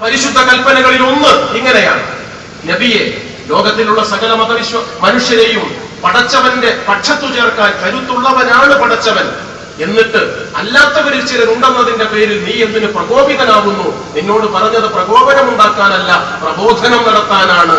പരിശുദ്ധ കൽപ്പനകളിൽ ഒന്ന് ഇങ്ങനെയാണ്. നബിയെ ലോകത്തിലുള്ള സകല മതവിശ്വ മനുഷ്യരെയും പടച്ചവന്റെ പക്ഷത്തു ചേർക്കാൻ കരുത്തുള്ളവനാണ് പടച്ചവൻ. എന്നിട്ട് അല്ലാത്തവരിൽ ചിലരുണ്ടെന്നതിന്റെ പേരിൽ നീ എന്തിന് പ്രകോപിതനാകുന്നു? നിന്നോട് പറഞ്ഞത് പ്രകോപനം ഉണ്ടാക്കാനല്ല പ്രബോധനം നടത്താനാണ്.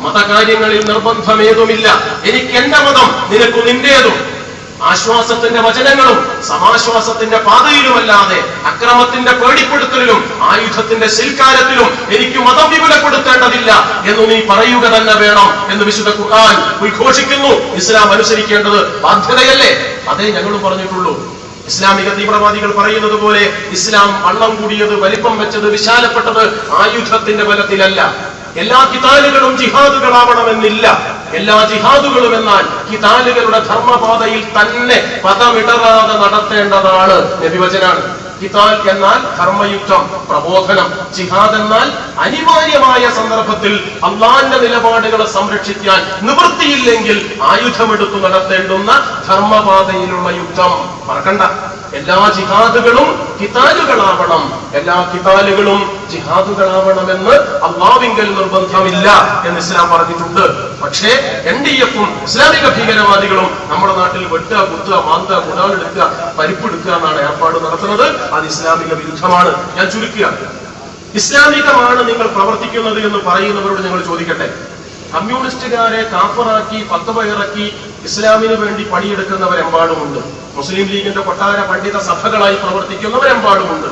മതകാര്യങ്ങളിൽ നിർബന്ധമേതുമില്ല. എനിക്ക് എന്റെ മതം നിനക്ക് നിന്റേതും. ആശ്വാസത്തിന്റെ വചനങ്ങളും സമാശ്വാസത്തിന്റെ പാതയിലുമല്ലാതെ അക്രമത്തിന്റെ പേടിപ്പെടുത്തലിലും ആയുധത്തിന്റെ ശിൽക്കാരത്തിലും എനിക്ക് മതം വിപുലപ്പെടുത്തേണ്ടതില്ല എന്ന് നീ പറയുക തന്നെ വേണം എന്ന് വിശുദ്ധ ഖുർആൻ ഉദ്ഘോഷിക്കുന്നു. ഇസ്ലാം അനുസരിക്കേണ്ടത് ബാധ്യതയല്ലേ? അതേ ഞങ്ങളും പറഞ്ഞിട്ടുള്ളൂ. ഇസ്ലാമിക തീവ്രവാദികൾ പറയുന്നത് പോലെ ഇസ്ലാം വള്ളം കൂടിയത് വലിപ്പം വെച്ചത് വിശാലപ്പെട്ടത് ആയുധത്തിന്റെ ബലത്തിലല്ല. എല്ലാ കിതാലുകളും ജിഹാദുകളാവണമെന്നില്ല. എല്ലാ ജിഹാദുകളും എന്നാൽ കിതാലുകളുടെ ധർമ്മപാതയിൽ തന്നെ പദമിടറാതെ നടത്തേണ്ടതാണ് നബിവചനാണ്. കിതാൽ എന്നാൽ ധർമ്മയുദ്ധം പ്രബോധനം. ജിഹാദ് എന്നാൽ അനിവാര്യമായ സന്ദർഭത്തിൽ അള്ളാന്റെ നിലപാടുകളെ സംരക്ഷിക്കാൻ നിവൃത്തിയില്ലെങ്കിൽ ആയുധമെടുത്തു നടത്തേണ്ടുന്ന ധർമ്മപാതയിലുള്ള യുദ്ധം. മറക്കണ്ട. എല്ലാ ജിഹാദുകളും കിതാലുകളാവണം എല്ലാ കിതാലുകളും ജിഹാദുകളാവണമെന്ന് അള്ളാവിങ്കൽ നിർബന്ധമില്ല എന്ന് ഇസ്ലാം പറഞ്ഞിട്ടുണ്ട്. പക്ഷേ എൻ ഡി എഫും ഇസ്ലാമിക ഭീകരവാദികളും നമ്മുടെ നാട്ടിൽ വെട്ടുക കുത്തുക മാന്തുക കുടാലെടുക്കുക പരിപ്പെടുക്കുക എന്നാണ് ഏർപ്പാട് നടത്തുന്നത്. അത് ഇസ്ലാമിക വിരുദ്ധമാണ്. ഞാൻ ചുരുക്കുക. ഇസ്ലാമികമാണ് നിങ്ങൾ പ്രവർത്തിക്കുന്നത് എന്ന് പറയുന്നവരോട് ഞങ്ങൾ ചോദിക്കട്ടെ. കമ്മ്യൂണിസ്റ്റുകാരെ കാപ്പറാക്കി ഇറക്കി ഇസ്ലാമിന് വേണ്ടി പണിയെടുക്കുന്നവരെമ്പാടുമുണ്ട്. മുസ്ലിം ലീഗിന്റെ കൊട്ടാര പണ്ഡിത സഭകളായി പ്രവർത്തിക്കുന്നവരെമ്പാടുമുണ്ട്.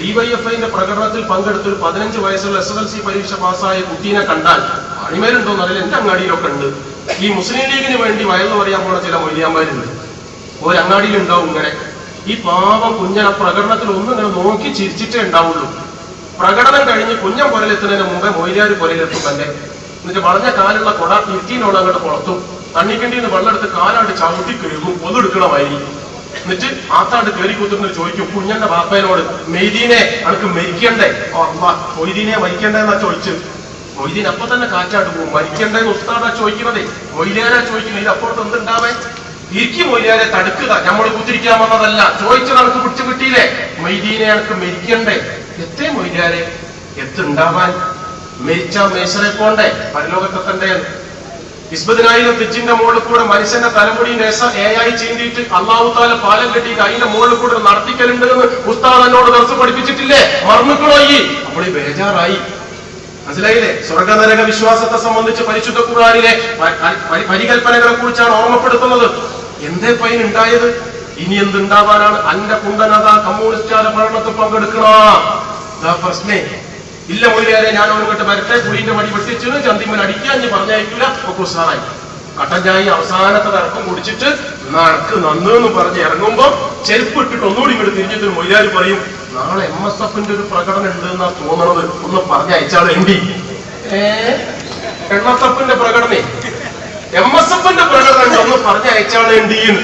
ഡിവൈഎഫ്ഐന്റെ പ്രകടനത്തിൽ പങ്കെടുത്ത ഒരു പതിനഞ്ച് വയസ്സുള്ള എസ് എൽ സി പരീക്ഷ പാസ്സായ കുട്ടീനെ കണ്ടാൽ അണിമേലുണ്ടോ അതിൽ എന്റെ അങ്ങാടിയിലൊക്കെ ഉണ്ട്. ഈ മുസ്ലിം ലീഗിന് വേണ്ടി വയലു പറയാൻ പോണ ചില മൊയ്ലിയാന്മാരുണ്ട്. ഒരു അങ്ങാടിയിൽ ഉണ്ടാവും ഇങ്ങനെ. ഈ പാവം കുഞ്ഞനെ പ്രകടനത്തിൽ ഒന്നും ഇങ്ങനെ നോക്കി ചിരിച്ചിട്ടേ ഉണ്ടാവുള്ളൂ. പ്രകടനം കഴിഞ്ഞ് കുഞ്ഞൻ കൊലയിലെത്തുന്നതിന് മുമ്പേ മൊയ്ലാര് കൊലയിലെത്തും തന്നെ. എന്നിട്ട് വളഞ്ഞ കാലുള്ള കൊട ഇരുത്തിനോട് അങ്ങോട്ട് പുറത്തും. തണ്ണിക്കണ്ടിയിൽ തണ്ണിക്കണ്ടിന്ന് വെള്ളമെടുത്ത് കാലാണ്ട് ചവിട്ടി കഴുകും പൊതെടുക്കണമായി എന്നിട്ട് ആത്താണ്ട് കയറി കുത്തുന്ന ചോദിക്കും കുഞ്ഞന്റെ ബാപ്പേനോട് മെയ്തീനെ അനക്ക് മരിക്കണ്ടേ? മൊയ്തീനെ മരിക്കണ്ടേ എന്നാ ചോദിച്ചു. മൊയ്തീൻ അപ്പൊ തന്നെ കാറ്റാട്ട് പോകും മരിക്കണ്ടേ എന്ന് ഉസ്താദാ ചോദിക്കുന്നതേ മൊയ്ലേനാ ചോദിക്കുന്നത് ഇത് അപ്പുറത്ത് എന്തുണ്ടാവേ? ഇരിക്കും മൊയ്ലാരെ തടുക്കുക. നമ്മൾ കുത്തിരിക്കാൻ വന്നതല്ല. ചോദിച്ചത് അനക്ക് പിടിച്ചു കിട്ടിയില്ലേ? മൊയ്തീനെ അനക്ക് മരിക്കണ്ടേ? എത്തേ മൊയ്ലാരെ എത്തുണ്ടാവാൻ മരിച്ച മേശറെ പോണ്ടേ? പരലോകത്തെത്തണ്ടേ ഇസ്ബദിനായിരം തെച്ചിന്റെ മുകളിൽ കൂടെ മനുഷ്യന്റെ തലമുടി നേസ ഏയായി ചീന്തിയിട്ട് അള്ളാഹു താല പാലം കെട്ടിയിട്ട് അതിന്റെ മുകളിൽ കൂടെ നടത്തിക്കലുണ്ട് എന്ന് ഉസ്താദ് എന്നോട് ദർസ് പഠിപ്പിച്ചിട്ടില്ലേ? മറന്നുക്കളോ ഈ? അപ്പോൾ ഈ ബേജാറായി. മനസ്സിലായില്ലേ? സ്വർഗനരക വിശ്വാസത്തെ സംബന്ധിച്ച് പരിശുദ്ധ കുറാനിലെ പരികൽപ്പനകളെ കുറിച്ചാണ് ഓർമ്മപ്പെടുത്തുന്നത്. എന്തേ പൈൻ ഉണ്ടായത്? ഇനി എന്തുണ്ടാവാനാണ്? അന്റെ കുണ്ടനത കമ്മ്യൂണിസ്റ്റ് ഭരണത്തിൽ പങ്കെടുക്കണോ? പ്രശ്നേ. ഇല്ല മൊഴിയാരെ ഞാൻ അവനോട്ട് വരട്ടെ കുടീന്റെ വടി വെട്ടിച്ചു ചന്തിമൻ അടിക്കാൻ പറഞ്ഞയക്കില്ല ഒക്കെ ഉസാറായി കട്ടൻ ചായ അവസാനത്തെ തർക്കം കുടിച്ചിട്ട് നടക്ക് നന്നെന്ന് പറഞ്ഞ് ഇറങ്ങുമ്പോ ചെരുപ്പ് ഇട്ടിട്ട് ഒന്നുകൂടി ഇങ്ങോട്ട് തിരിഞ്ഞിട്ട് മൊയ്യാർ പറയും നാളെ എം എസ് എഫിന്റെ ഒരു പ്രകടനം ഉണ്ട് എന്നാ തോന്നണത്. ഒന്ന് പറഞ്ഞ അയച്ചാളെ എം ഡി എം എസ് എഫിന്റെ പ്രകടനേ. എം എസ് എഫിന്റെ പ്രകടനം ഒന്ന് പറഞ്ഞ അയച്ചാളെ എണ്ടിന്ന്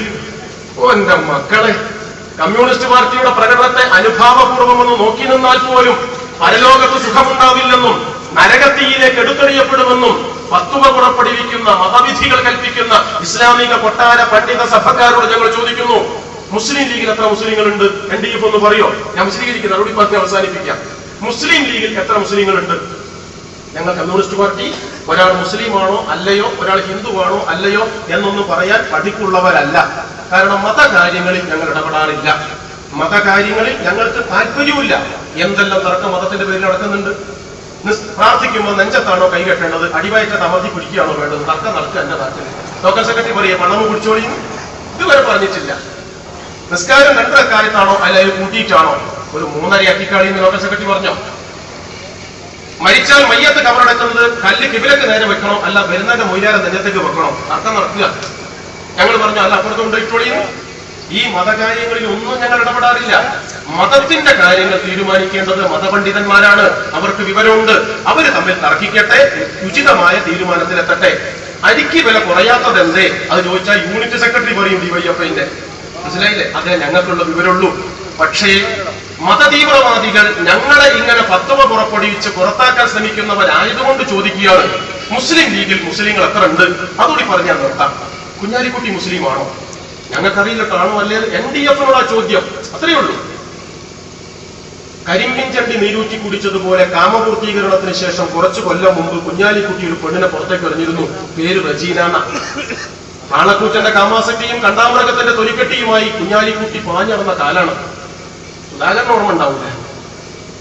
ഓ എന്റെ മക്കളെ കമ്മ്യൂണിസ്റ്റ് പാർട്ടിയുടെ പ്രകടനത്തെ അനുഭാവപൂർവം ഒന്ന് നോക്കി നിന്നാൽ പോലും പരലോകത്ത് സുഖമുണ്ടാവില്ലെന്നും നരകത്തിയിലേക്ക് എടുത്തെറിയപ്പെടുമെന്നും പത്തുവ പുറപ്പെടുവിക്കുന്ന മതവിധികൾ കൽപ്പിക്കുന്ന ഇസ്ലാമിക കൊട്ടാര പണ്ഡിത സഭക്കാരോട് ഞങ്ങൾ ചോദിക്കുന്നു മുസ്ലിം ലീഗിൽ എത്ര മുസ്ലിങ്ങളുണ്ട്? ഡി എഫ് ഒന്ന് പറയോ? ഞാൻ വിശദീകരിക്കുന്ന അവിടെ പറഞ്ഞ് അവസാനിപ്പിക്കാം. മുസ്ലിം ലീഗിൽ എത്ര മുസ്ലിങ്ങളുണ്ട്? ഞങ്ങൾ കമ്മ്യൂണിസ്റ്റ് പാർട്ടി ഒരാൾ മുസ്ലിമാണോ അല്ലയോ ഒരാൾ ഹിന്ദുവാണോ അല്ലയോ എന്നൊന്നും പറയാൻ പഠിപ്പുള്ളവരല്ല കാരണം മതകാര്യങ്ങളിൽ ഞങ്ങൾ ഇടപെടാറില്ല. മതകാര്യങ്ങളിൽ ഞങ്ങൾക്ക് താല്പര്യവുമില്ല. എന്തെല്ലാം തർക്കം മതത്തിന്റെ പേരിൽ നടക്കുന്നുണ്ട്? പ്രാർത്ഥിക്കുമ്പോൾ നെഞ്ചത്താണോ കൈ കെട്ടേണ്ടത്? അടിവയറ്റത്ത് അമർത്തി പിടിക്കുകയാണോ വേണ്ടത്? തർക്കം നടക്കുക എന്റെ നാട്ടിൽ ലോക്കൽ സെക്രട്ടറി പറയുക പണം കുടിച്ചോളിയും ഇതുവരെ പറഞ്ഞിട്ടില്ല. നിസ്കാരം രണ്ടര കാര്യത്താണോ അല്ലെങ്കിൽ കൂട്ടിയിട്ടാണോ? ഒരു മൂന്നര അക്കിക്കാളി എന്ന് ലോക്കൽ സെക്രട്ടറി പറഞ്ഞോ? മരിച്ചാൽ മയ്യത്ത് കബറടക്കുന്നത് കല്ല് കിബിലക്ക് നേരെ വെക്കണോ? അല്ല വരുന്നതിന്റെ മൊയ്യാരം നെഞ്ഞത്തേക്ക് വെക്കണോ? തർക്കം നടക്കുക. ഞങ്ങൾ പറഞ്ഞു അല്ല അപ്പുറത്ത് കൊണ്ടുപോയിട്ടോളിയും ഈ മതകാര്യങ്ങളിൽ ഒന്നും ഞങ്ങൾ ഇടപെടാറില്ല. മതത്തിന്റെ കാര്യങ്ങൾ തീരുമാനിക്കേണ്ടത് മതപണ്ഡിതന്മാരാണ്. അവർക്ക് വിവരമുണ്ട്. അവർ തമ്മിൽ തർക്കിക്കട്ടെ ഉചിതമായ തീരുമാനത്തിലെത്തട്ടെ. അരിക്ക് വില കുറയാത്തത് എന്തേ അത് ചോദിച്ചാൽ യൂണിറ്റ് സെക്രട്ടറി പറയും ഡിവൈഎഫ്ഐന്റെ. മനസ്സിലായില്ലേ? അതേ ഞങ്ങൾക്കുള്ള വിവരമുള്ളൂ. പക്ഷേ മതതീവ്രവാദികൾ ഞങ്ങളെ ഇങ്ങനെ പത്തവ പുറപ്പെടുവിച്ച് പുറത്താക്കാൻ ശ്രമിക്കുന്നവരായതുകൊണ്ട് ചോദിക്കുകയാണ്. മുസ്ലിം ലീഗിൽ മുസ്ലിങ്ങൾ എത്ര ഉണ്ട് അതുകൂടി പറഞ്ഞാൽ നിർത്താം. കുഞ്ഞാലിക്കുട്ടി മുസ്ലിമാണോ? ഞങ്ങൾക്കറിയില്ല കാണോ അല്ലേ എൻ ഡി എഫിനോടാ ചോദ്യം? അത്രയേ ഉള്ളൂ. കരിമ്പിൻ ചണ്ടി നീരൂറ്റി കുടിച്ചതുപോലെ കാമപൂർത്തീകരണത്തിന് ശേഷം കുറച്ചു കൊല്ലം മുമ്പ് കുഞ്ഞാലിക്കുട്ടി ഒരു പെണ്ണിനെ പുറത്തേക്ക് എറിഞ്ഞിരുന്നു. പേര് റജീന എന്ന. കാളക്കൂറ്റന്റെ കാമാസക്തിയും കണ്ടാമൃഗത്തിന്റെ തൊലിക്കെട്ടിയുമായി കുഞ്ഞാലിക്കുട്ടി പാഞ്ഞടന്ന കാലാണ്. സുധാകരൻ ഓർമ്മ ഉണ്ടാവില്ല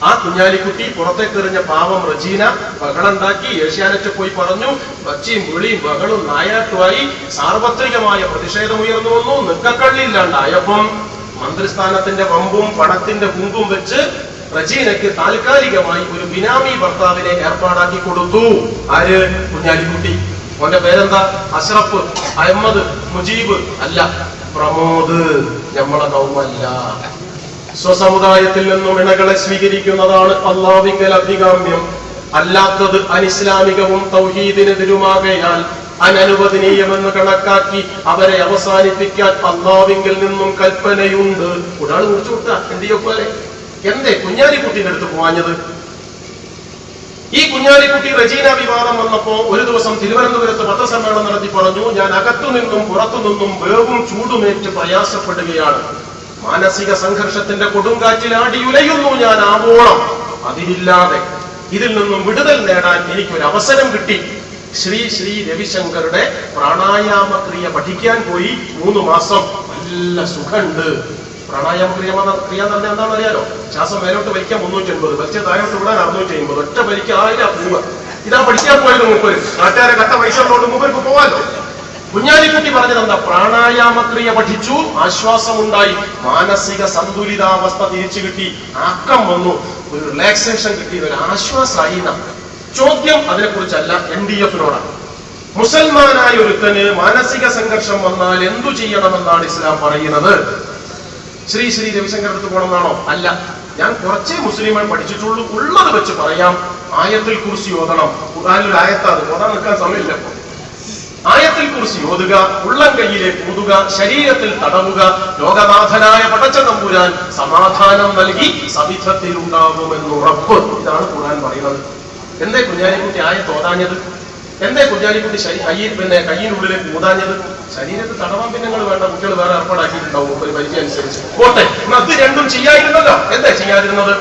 ആ കുഞ്ഞാലിക്കുട്ടി പുറത്തേക്ക് എറിഞ്ഞ പാവം റജീന ബഹളുണ്ടാക്കി ഏഷ്യാനെറ്റ് പോയി പറഞ്ഞു. ബച്ചിയും വിളിയും ബഹളും നായാട്ടുമായി സാർവത്രികമായ പ്രതിഷേധം ഉയർന്നു വന്നു. നിക്കക്കള്ളിയില്ലാണ്ടായപ്പം മന്ത്രിസ്ഥാനത്തിന്റെ വമ്പും പണത്തിന്റെ കുമ്പും വെച്ച് റജീനയ്ക്ക് താൽക്കാലികമായി ഒരു ബിനാമി ഭർത്താവിനെ ഏർപ്പാടാക്കി കൊടുത്തു. ആര്? കുഞ്ഞാലിക്കുട്ടി. അവന്റെ പേരെന്താ? അഷ്റഫ് അഹമ്മദ് മുജീബ് അല്ല പ്രമോദ്. നമ്മളെ കൗമല്ല. സ്വസമുദായത്തിൽ നിന്നും ഇണകളെ സ്വീകരിക്കുന്നതാണ് അള്ളാവിങ്കൽ അഭികാമ്യം. അല്ലാത്തത് അനിസ്ലാമികവും തൗഹീദിനെതിരുമാകയാൽ അനനുവദനീയമെന്ന് കണക്കാക്കി അവരെ അവസാനിപ്പിക്കാൻ അള്ളാവിങ്കിൽ നിന്നും കൽപ്പനയുണ്ട്. ഒരാൾ കുറിച്ചു എന്തിയോ പോലെ എന്തേ കുഞ്ഞാലിക്കുട്ടിയുടെ അടുത്ത് പോവാഞ്ഞത്? ഈ കുഞ്ഞാലിക്കുട്ടി റജീന വിവാദം വന്നപ്പോ ഒരു ദിവസം തിരുവനന്തപുരത്ത് പത്രസമ്മേളനം നടത്തി പറഞ്ഞു ഞാൻ അകത്തുനിന്നും പുറത്തുനിന്നും പുറത്തു നിന്നും വേവും ചൂടുമേറ്റ് പ്രയാസപ്പെടുകയാണ്. മാനസിക സംഘർഷത്തിന്റെ കൊടുങ്കാറ്റിൽ ആടിയുലയുന്നു ഞാൻ ആവോളം. അതിലില്ലാതെ ഇതിൽ നിന്നും വിടുതൽ നേടാൻ എനിക്കൊരു അവസരം കിട്ടി. ശ്രീ ശ്രീ രവിശങ്കറുടെ പ്രാണായാമ ക്രിയ പഠിക്കാൻ പോയി മൂന്ന് മാസം. നല്ല സുഖമുണ്ട്. പ്രാണായാമ ക്രിയ ക്രിയ എന്ന് പറഞ്ഞാൽ എന്താണെന്ന് അറിയാലോ? ശ്വാസം മേലോട്ട് വലിക്കാൻ മുന്നൂറ്റി എൺപത് പക്ഷേ താഴോട്ട് വിടാൻ അറുന്നൂറ്റി അമ്പത് ഒറ്റ വലിക്ക് ആയിരം പോവുക ഇതാ പഠിക്കാൻ പോയത് മൂപ്പര്. നാട്ടുകാരെ കട്ട പൈസ ഉള്ളതുകൊണ്ട് മൂപ്പർക്ക് പോവാലോ? കുഞ്ഞാലിക്കുട്ടി പറഞ്ഞത് എന്താ പ്രാണായാമക്രിയ പഠിച്ചു ആശ്വാസമുണ്ടായി. മാനസിക സന്തുലിതാവസ്ഥ തിരിച്ചു കിട്ടി ആക്കം വന്നു. ഒരു റിലാക്സേഷൻ കിട്ടി ഒരു ആശ്വാസമായി. ചോദ്യം അതിനെക്കുറിച്ചല്ല എൻ ഡി എഫിനോടാണ് മുസൽമാനായ ഒരുത്തന് മാനസിക സംഘർഷം വന്നാൽ എന്തു ചെയ്യണമെന്നാണ് ഇസ്ലാം പറയുന്നത്? ശ്രീ ശ്രീ രവിശങ്കർ അടുത്ത് പോകണമെന്നാണോ? അല്ല. ഞാൻ കുറച്ചേ മുസ്ലിമാൻ പഠിച്ചിട്ടുള്ളൂ. ഉള്ളത് വെച്ച് പറയാം. ആയത്തിൽ കുറിച്ച് ഓതണം. ഖുർആനിൽ ആയത്താണ്. ഓതാൻ നിൽക്കാൻ സമയമില്ല. ആയത്തിൽ കുറിച്ച് ഓതുക ഉള്ളം കയ്യിലെ ശരീരത്തിൽ തടവുക ലോകനാഥനായ പടച്ച തമ്പുരാൻ സമാധാനം നൽകി സവിധത്തിൽ ഉണ്ടാകുമെന്ന് ഉറപ്പ്. ഇതാണ് ഖുർആൻ പറയുന്നത്. എന്തേ കുഞ്ഞാലിക്കുട്ടി ആയ തോതാഞ്ഞത്? എന്തേ കുഞ്ഞാലിക്കുട്ടി കയ്യിൽ പിന്നെ കയ്യിനുള്ളിലെ കൂതാഞ്ഞത്? ശരീരത്തിൽ തടവാൻ പിന്നെ നിങ്ങൾ വേണ്ട കുട്ടികൾ വേറെ ഏർപ്പാടാക്കിയിട്ടുണ്ടാവും. ഒരു പരിധി അനുസരിച്ച് പോട്ടെ അത് രണ്ടും ചെയ്യാതിരുന്നല്ലോ. എന്താ ചെയ്യാതിരുന്നത്?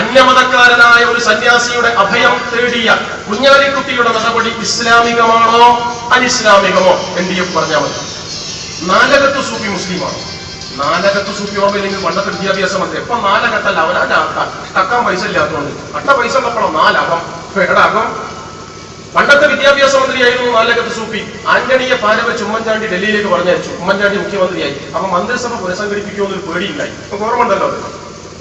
അന്യമതക്കാരനായ ഒരു സന്യാസിയുടെ അഭയം തേടിയ കുഞ്ഞാലിക്കുട്ടിയുടെ നടപടി ഇസ്ലാമികമാണോ അനിസ്ലാമികമോ? എൻ ഡി എഫ് പറഞ്ഞാൽ മതി. നാലകത്ത് സൂഫി മുസ്ലിമാണ്. നാലകത്ത് സൂഫി ഓർമ്മയില്ലെങ്കിൽ പണ്ടത്തെ വിദ്യാഭ്യാസ മന്ത്രി എപ്പൊ നാലകത്തല്ല അവനാന്റെ തക്കാൻ പൈസ ഇല്ലാത്തതുകൊണ്ട്. അട്ട പൈസ ഉള്ളപ്പോഴോ നാലകം പേടകം പണ്ടത്തെ വിദ്യാഭ്യാസ മന്ത്രിയായിരുന്നു നാലകത്ത് സൂപ്പി ആന്റണിയെ പാലവെച്ച് ഉമ്മൻചാണ്ടി ഡൽഹിയിലേക്ക് പറഞ്ഞയച്ചു. ഉമ്മൻചാണ്ടി മുഖ്യമന്ത്രിയായി. അപ്പൊ മന്ത്രിസഭ പുനഃസംഘടിപ്പിക്കുമെന്നൊരു പേടിയുണ്ടായി. അപ്പൊ ഓർമ്മ ഉണ്ടല്ലോ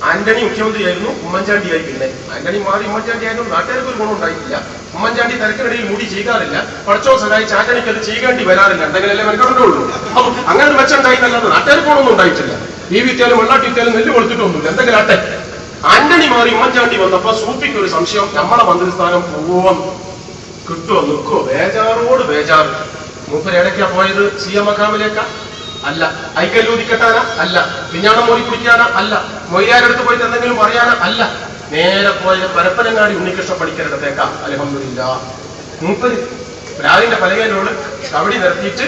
ആന്റണി മുഖ്യമന്ത്രിയായിരുന്നു ഉമ്മൻചാണ്ടിയായി പിന്നെ. ആന്റണി മാറി ഉമ്മൻചാണ്ടി ആയിരുന്നു നാട്ടുകാർക്ക് ഒരു ഗുണം ഉണ്ടായിട്ടില്ല. ഉമ്മൻചാണ്ടി തിരക്കിനിടയിൽ മുടി ചെയ്യാറില്ല പഠിച്ചോ സഹായിച്ച് ആന്റണിക്ക് അത് ചെയ്യേണ്ടി വരാറില്ല. എന്തെങ്കിലല്ലേ മെനക്കെടുള്ളൂ അപ്പൊ അങ്ങനെ ഒരു മെച്ചുണ്ടായിട്ടല്ലാതെ നാട്ടുകാർക്ക് ഗുണമൊന്നും ഉണ്ടായിട്ടില്ല. ഈ വിറ്റാലും വെള്ളാട്ടി വിറ്റാലും നെല്ല് കൊടുത്തിട്ടൊന്നുമില്ല എന്തെങ്കിലും ആട്ടെ. ആന്റണി മാറി ഉമ്മൻചാണ്ടി വന്നപ്പോ സൂപ്പിക്ക് ഒരു സംശയം. നമ്മളെ മന്ത്രിസ്ഥാനം പോവാം കിട്ടുമോ നിൽക്കോ ബേജാറോട് ബേജാറ്. മൂപ്പര് ഇടയ്ക്കാ പോയത്? സി എം മക്കാമിലേക്കാ അല്ല. ഐക്കല്ലൂതി കെട്ടാനാ അല്ല. മിഞ്ഞാണം മോലി കുടിക്കാനാ? അല്ല. മൊയ്യാരടുത്ത് പോയിട്ട് എന്തെങ്കിലും പറയാനാ? അല്ല. നേരെ പോയത് പരപ്പനങ്ങാടി ഉണ്ണികൃഷ്ണ പഠിക്കരുടത്തേക്കാ അലഹമില്ല മൂപ്പര് രാവിലെ പലകയിലോട് കവടി നിർത്തിയിട്ട്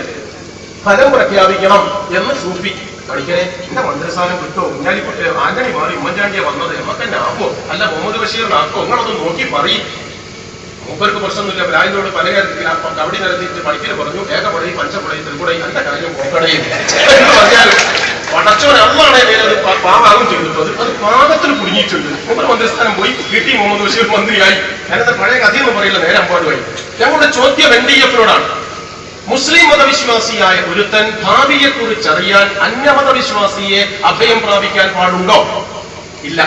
ഫലം പ്രഖ്യാപിക്കണം എന്ന് സൂപ്പി പഠിക്കണേ എന്റെ മന്ത്രിസ്ഥാനം കിട്ടോ ഞാനിപ്പോ ആന്റണി മാറി ഉമ്മൻചാണ്ടിയെ വന്നത്. നമുക്ക് തന്നെ ആക്കോ അല്ല മുഹമ്മദ് ബഷീറിനാക്കോ നിങ്ങളൊന്ന് നോക്കി പറയും. മൂപ്പർക്ക് പ്രശ്നമൊന്നുമില്ല. രാജ്യത്തോട് പല കാര്യത്തിൽ കബടി നടത്തിയിട്ട് പഠിക്കൽ പറഞ്ഞു ഏകപടയും പഞ്ചപടയും ത്രിപുടയി എന്റെ കാര്യം പോക്കടയും. എന്ന് പറഞ്ഞാൽ പടച്ചോൻ അള്ളാണെ നേരത് പാവാകും ചെയ്തിട്ടു. അത് അത് പാകത്തിൽ കുടുങ്ങിയിട്ടുണ്ട്. മൂപ്പർ മന്ത്രിസ്ഥാനം പോയി വി മുഹമ്മദ് ബഷീർ മന്ത്രിയായി. ഞാനത് പഴയ കഥയൊന്നും പറയില്ല നേരെ അമ്പാടുമായി ഞങ്ങളുടെ ചോദ്യം എൻ മുസ്ലിം മതവിശ്വാസിയായ ഒരുത്തൻ ഭാവിയെ കുറിച്ചറിയാൻ അന്യമതവിശ്വാസിയെ അഭയം പ്രാപിക്കാൻ പാടുണ്ടോ? ഇല്ല.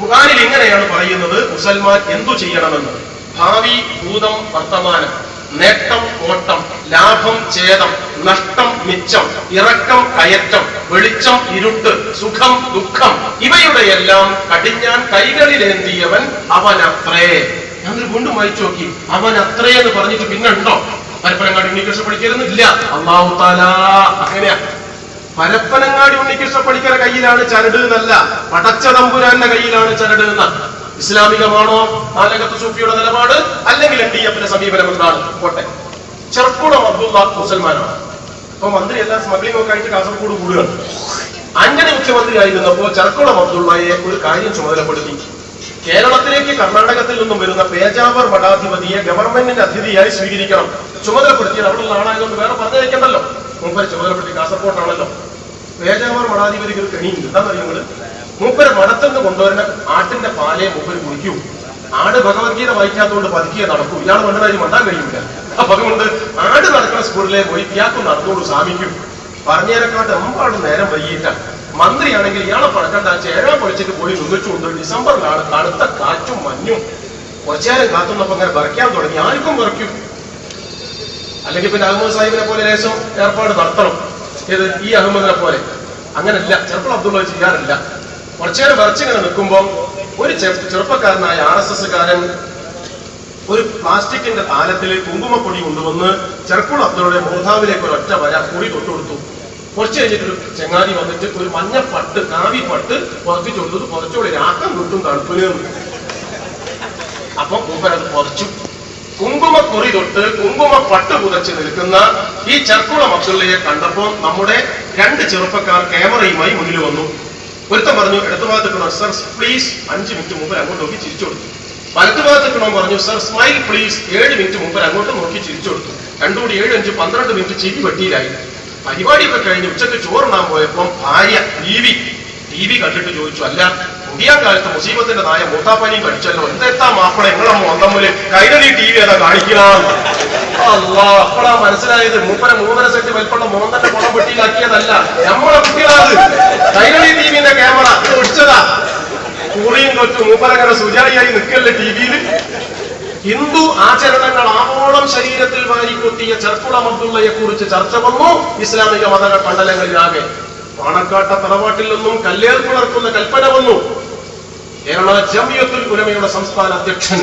ഖുർആനിൽ ഇങ്ങനെയാണ് പറയുന്നത് മുസൽമാൻ എന്തു ചെയ്യണമെന്ന്. ഭാവി ഭൂതം വർത്തമാനം. നേട്ടം ഓട്ടം ലാഭം ഛേദം നഷ്ടം മിച്ചം ഇറക്കം കയറ്റം വെളിച്ചം ഇരുട്ട് സുഖം ദുഃഖം ഇവയുടെ എല്ലാം കടിഞ്ഞാൻ കൈകളിലേന്തിയവൻ അവനത്രേ. ഞാനൊരു വീണ്ടും വായിച്ചു നോക്കി. അവൻ അത്രേ എന്ന് പറഞ്ഞിട്ട് പിന്നെ ഉണ്ടോ പരപ്പനങ്ങാടി ഉണ്ണികൃഷ്ണ പഠിക്കരുന്ന് ഇല്ല അള്ളാഹു താല അങ്ങനെയാ. പരപ്പനങ്ങാടി ഉണ്ണികൃഷ്ണ പഠിക്കര കയ്യിലാണ് ചരട് എന്നല്ല പടച്ച തമ്പുരാന്റെ കയ്യിലാണ് ചരട് എന്ന. ഇസ്ലാമികമാണോ? നാലകത്ത് സൂഫിയുടെ നിലപാട്? അല്ലെങ്കിൽ എൻ ഡി എഫിന്റെ സമീപനം എന്താണ്? പോട്ടെ. ചെറുക്കുളം അബ്ദുള്ള മുസൽമാനാണ്. അപ്പൊ മന്ത്രി എല്ലാം സ്മഗ്ലിംഗ് ഒക്കെ ആയിട്ട് കാസർഗോഡ് കൂടുകയാണ്. മുഖ്യമന്ത്രി ആയിരുന്നപ്പോൾ ചർക്കുളം അബ്ദുള്ളയെ ഒരു കാര്യം ചുമതലപ്പെടുത്തി. കേരളത്തിലേക്ക് കർണാടകത്തിൽ നിന്നും വരുന്ന പേജാവർ മഠാധിപതിയെ ഗവൺമെന്റിന്റെ അതിഥിയായി സ്വീകരിക്കണം. ചുമതലപ്പെടുത്തിയത് അവിടെയുള്ള ആളായതുകൊണ്ട് വേറെ പറഞ്ഞയക്കണ്ടല്ലോ. മുമ്പ് ചുമതലപ്പെടുത്തി കാസർഗോഡാണല്ലോ പേജാവർ മഠാധിപതിക്ക് ഒരു കെണിയുണ്ട്. എന്താ നിങ്ങൾ? മൂപ്പര് മടത്തുനിന്ന് നിന്ന് കൊണ്ടുവരുന്ന ആട്ടിന്റെ പാലയെ മൂപ്പര് കുളിക്കൂ ആട് ഭഗവത്ഗീത വായിക്കാത്തതുകൊണ്ട് പതുക്കിയെ നടക്കൂ. ഇയാൾ മണ്ണരാജി മണ്ടാൻ കഴിയില്ല അപ്പൊ അതുകൊണ്ട് ആട് നടക്കുന്ന സ്കൂളിലെ പോയി ഇയാൾക്ക് നടന്നോളൂ സ്വാമിക്കും. പറഞ്ഞതിനെക്കാട്ട് എമ്പാടും നേരം വൈകിട്ടാണ് മന്ത്രിയാണെങ്കിൽ ഇയാളെ പഴക്കണ്ട ചേഴാൻ പൊളിച്ചിട്ട് പോയി നിന്നിച്ചുകൊണ്ട് ഡിസംബറിലാണ് കടുത്ത കാറ്റും മഞ്ഞും കുറച്ചേരം കാത്തുന്നപ്പോ അങ്ങനെ വിറയ്ക്കാൻ തുടങ്ങി. ആർക്കും വിറയ്ക്കും. അല്ലെങ്കിൽ പിന്നെ അഹമ്മദ് സാഹിബിനെ പോലെ ലേശം ഏർപ്പാട് നടത്തണം. ഇത് ഈ അഹമ്മദിനെ പോലെ. അങ്ങനല്ല. ചെറുപ്പം അബ്ദുള്ള ചെയ്യാറില്ല. കുറച്ചേരം വിറച്ചിങ്ങനെ നിൽക്കുമ്പോൾ ഒരു ചെറുപ്പക്കാരനായ ആർ എസ് എസ് കാരൻ ഒരു പ്ലാസ്റ്റിക്കിന്റെ താലത്തിൽ കുങ്കുമപ്പൊടി കൊണ്ടുവന്ന് ചെറുക്കുൾ അബ്ദുള്ളയുടെ മോധാവിലേക്ക് ഒരു ഒറ്റ വര കുറി തൊട്ടുകൊടുത്തു കുറച്ച് കഴിഞ്ഞിട്ട് ഒരു ചെങ്ങാതി വന്നിട്ട് ഒരു മഞ്ഞ പട്ട് കാവി പട്ട് പുറത്തിച്ചു കൊടുത്തത് പുറച്ചുകൂടി രാക്കം കിട്ടും തണുപ്പിന്. അപ്പൊ മൂപ്പരത് പുറച്ചു കുങ്കുമക്കുറി തൊട്ട് കുങ്കുമ പട്ട് പുതച്ച് നിൽക്കുന്ന ഈ ചെർക്കുള മക്കളിയെ കണ്ടപ്പോൾ നമ്മുടെ രണ്ട് ചെറുപ്പക്കാർ ക്യാമറയുമായി മുന്നിൽ വന്നു. ഒരുത്തൻ പറഞ്ഞു ഇടത്തു ഭാഗത്ത് സർ പ്ലീസ് അഞ്ച് മിനിറ്റ് മുമ്പ് അങ്ങോട്ട് നോക്കി ചിരിച്ചു കൊടുത്തു. വലത്തു ഭാഗത്ത് പറഞ്ഞു സർ സ്മൈൽ പ്ലീസ് ഏഴ് മിനിറ്റ് മുമ്പ് അങ്ങോട്ട് നോക്കി ചിരിച്ചു കൊടുത്തു. രണ്ടുകൂടി ഏഴ് അഞ്ച് പന്ത്രണ്ട് മിനിറ്റ് ചിരി വെട്ടിയിലായി. പരിപാടിയൊക്കെ കഴിഞ്ഞ് ഉച്ചയ്ക്ക് ചോറുണ്ണാൻ പോയപ്പോൾ ഭാര്യ ടി വി ടി വി കണ്ടിട്ട് ചോദിച്ചു അല്ല പുതിയ കാലത്ത് മുസീബത്തിന്റെ നായ മൂത്താപ്പനിയും കടിച്ചല്ലോ എന്തെത്താ മാപ്പിള നിങ്ങളെ മോന്തമ്മിൽ കൈരളി ടി വി ഏതാ കാണിക്കണം അല്ലാ അപ്പളാ മനസ്സിലായത് മൂപ്പര മൂന്നര സെന്റ് വലിപ്പുള്ള മോന്തന്റെ കുളം വെട്ടിയിലാക്കിയതല്ല. നമ്മളെ കുട്ടികളാത് കൈരളി ടി വിന്റെ ക്യാമറ ഇത് ഒടിച്ചതാ. കുറിയും കൊച്ചു മൂപ്പരങ്ങനെ സുചാരിയായി നിൽക്കല്ലേ ടി വിയിൽ ഹിന്ദു ആചരണങ്ങൾ ആവോളം ശരീരത്തിൽ വാരിക്കൊത്തിയ ചെർക്കുളം അബ്ദുള്ളയെ കുറിച്ച് ചർച്ച വന്നു. ഇസ്ലാമിക മത മണ്ഡലങ്ങളിലാകെ പാണക്കാട്ട തറവാട്ടിൽ നിന്നും കല്ലേർ പുലർത്തുന്ന കൽപ്പന വന്നു. കേരള ജമിയത്തുൽ ഉലമയുടെ സംസ്ഥാന അധ്യക്ഷൻ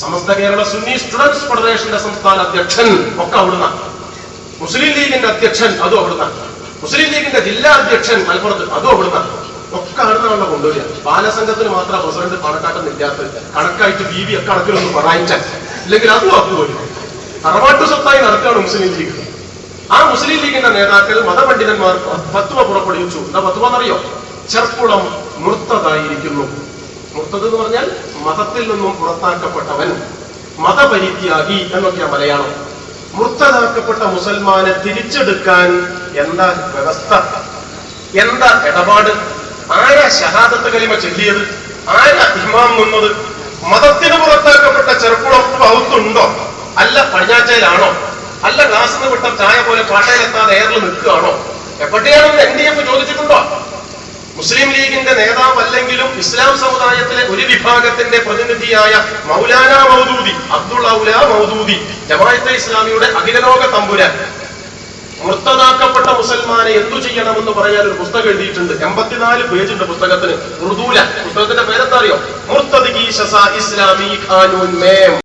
സമസ്ത കേരള സുന്നി സ്റ്റുഡൻസ് ഫെഡറേഷന്റെ സംസ്ഥാന അധ്യക്ഷൻ ഒക്കെ അവിടുന്ന്. മുസ്ലിം ലീഗിന്റെ അധ്യക്ഷൻ അതും അവിടുന്ന്. മുസ്ലിം ലീഗിന്റെ ജില്ലാ അധ്യക്ഷൻ മലപ്പുറത്ത് അതും അവിടുന്ന്. ഒക്കെ അവിടുന്നാണല്ലോ കൊണ്ടുവരിക. ബാലസംഘത്തിന് മാത്രം പ്രസിഡന്റ് പണക്കാട്ടം ഇല്ലാത്ത കണക്കായിട്ട് ബി വി കണക്കിലൊന്ന് പറയിച്ച ഇല്ലെങ്കിൽ അതും അതുപോലും തറവാട്ടു സ്വത്തായി നടക്കുകയാണ് മുസ്ലിം ലീഗ്. ആ മുസ്ലിം ലീഗിന്റെ നേതാക്കൾ മതപണ്ഡിതന്മാർ പത്തുവ പുറപ്പെടുവിച്ചു. എന്താ പത്തുവ എന്നറിയോ? ചെർപ്പുളം മുർത്തതായിരിക്കുന്നു. മുർത്തത് എന്ന് പറഞ്ഞാൽ മതത്തിൽ നിന്നും പുറത്താക്കപ്പെട്ടവൻ മതപരിത്യാഗി എന്നൊക്കെയാ മലയാളം. മുർത്തതാക്കപ്പെട്ട മുസൽമാനെ തിരിച്ചെടുക്കാൻ എന്താ വ്യവസ്ഥ? എന്താ ഇടപാട്? ആരാ ഷഹാദത്ത് കലിമ ചൊല്ലിയത്? ആരാ ഇമാം നിന്നത്? മതത്തിന് പുറത്താക്കപ്പെട്ട ചെറുപ്പുളപ്പ് പൗത്തുണ്ടോ അല്ല പടിഞ്ഞാറ്റയിലാണോ അല്ല ഗ്ലാസ് നിന്ന് വിട്ട ചായ പോലെ പാട്ടയിലെത്താതെ എയറിൽ നിൽക്കുകയാണോ? എവിടെയാണെന്ന് എൻ ഡി എഫ് ചോദിച്ചിട്ടുണ്ടോ? മുസ്ലിം ലീഗിന്റെ നേതാവല്ലെങ്കിലും ഇസ്ലാം സമുദായത്തിലെ ഒരു വിഭാഗത്തിന്റെ പ്രതിനിധിയായ മൗലാന മൗദൂദി അബ്ദുള്ള ഉല മൗദൂദി ജമാഅത്തെ ഇസ്ലാമിയുടെ അഖിലലോക തമ്പുരാൻ. മൃത്തതാക്കപ്പെട്ട മുസൽമാനെ എന്തു ചെയ്യണമെന്ന് പറയാൻ ഒരു പുസ്തകം എഴുതിയിട്ടുണ്ട്. എൺപത്തിനാല് പേജുണ്ട് പുസ്തകത്തിന്. മൃദൂല പുസ്തകത്തിന്റെ പേരെന്താ അറിയോ? മുർത്തദ് ഇസ്ലാമി ഖാനൂൻ മേം.